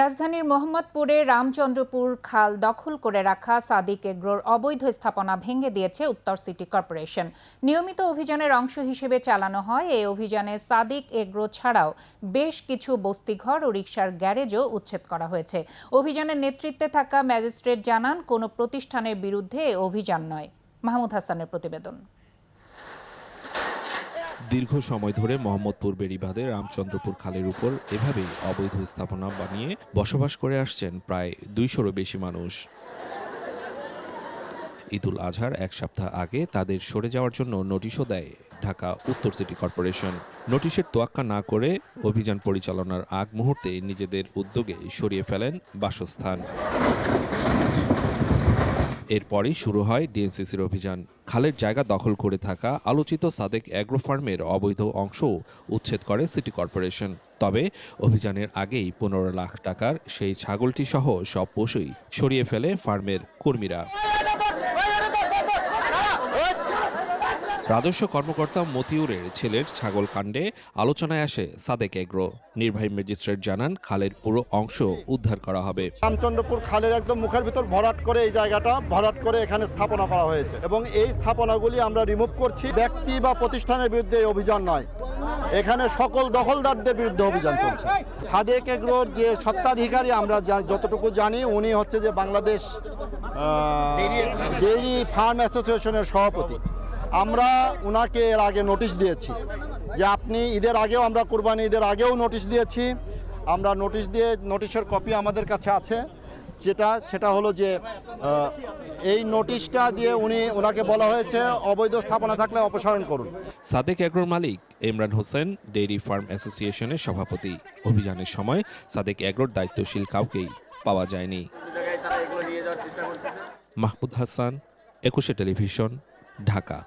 রাজধানীর মোহাম্মদপুরে রামচন্দ্রপুর খাল দখল করে রাখা সাদিক এগ্রোর অবৈধ স্থাপনা ভেঙে দিয়েছে উত্তর সিটি কর্পোরেশন। নিয়মিত অভিযানের অংশ হিসেবে চালানো হয়। এই অভিযানে সাদিক এগ্রো ছাড়াও বেশ কিছু বস্তিঘর ও রিকশার গ্যারেজও উচ্ছেদ করা হয়েছে। অভিযানের নেতৃত্বে থাকা ম্যাজিস্ট্রেট জানান, কোনো প্রতিষ্ঠানের বিরুদ্ধে অভিযান নয়। মাহমুদ হাসানের প্রতিবেদন। দীর্ঘ সময় ধরে মোহাম্মদপুর বেড়িবাঁধে রামচন্দ্রপুর খালের উপর এভাবেই অবৈধ স্থাপনা বানিয়ে বসবাস করে আসছেন প্রায় দুইশোরও বেশি মানুষ। ঈদুল আজহার এক সপ্তাহ আগে তাদের সরে যাওয়ার জন্য নোটিশও দেয় ঢাকা উত্তর সিটি কর্পোরেশন। নোটিশের তোয়াক্কা না করে অভিযান পরিচালনার আগ মুহূর্তে নিজেদের উদ্যোগে সরিয়ে ফেলেন বাসস্থান। এরপরই শুরু হয় ডিএনসিসির অভিযান। খালের জায়গা দখল করে থাকা আলোচিত সাদেক অ্যাগ্রো ফার্মের অবৈধ অংশ উচ্ছেদ করে সিটি কর্পোরেশন। তবে অভিযানের আগেই পনেরো লাখ টাকার সেই ছাগলটি সহ সব পশুই সরিয়ে ফেলে ফার্মের কর্মীরা। রাজস্ব কর্মকর্তা মতিউরের ছেলের ছাগল কাণ্ডে আলোচনায় আসে সাদেক এগ্রো। নির্বাহী ম্যাজিস্ট্রেট জানান, খালের পুরো অংশ উদ্ধার করা হবে। রামচন্দ্রপুর খালের একদম মুখের ভিতর ভরাট করে এই জায়গাটা, ভরাট করে এখানে স্থাপনা করা হয়েছে। এবং এই স্থাপনাগুলি আমরা রিমুভ করছি, ব্যক্তি বা প্রতিষ্ঠানের বিরুদ্ধে অভিযান নয়। এখানে সকল দখলদারদের বিরুদ্ধে অভিযান চলছে। সাদেক এগ্রোর যে সত্ত্বাধিকারী, আমরা যতটুকু জানি, উনি হচ্ছে যে বাংলাদেশ ডেইরি ফার্ম অ্যাসোসিয়েশনের সভাপতি। আমরা উনাকে এর আগে নোটিশ দিয়েছি যে আপনি ঈদের আগেও আমরা কুরবানি ঈদের আগেও নোটিশ দিয়েছি। আমরা নোটিশ দিয়ে নোটিশের কপি আমাদের কাছে আছে। যেটা, সেটা হলো যে এই নোটিশটা দিয়ে উনি ওনাকে বলা হয়েছে, অবৈধ স্থাপনা থাকলে অপসারণ করুন। সাদেক এগ্রোর মালিক ইমরান হোসেন, ডেইরি ফার্ম অ্যাসোসিয়েশনের সভাপতি। অভিযানের সময় সাদেক এগ্রোর দায়িত্বশীল কাউকেই পাওয়া যায়নি। মাহমুদ হাসান, একুশে টেলিভিশন। ঢাকা।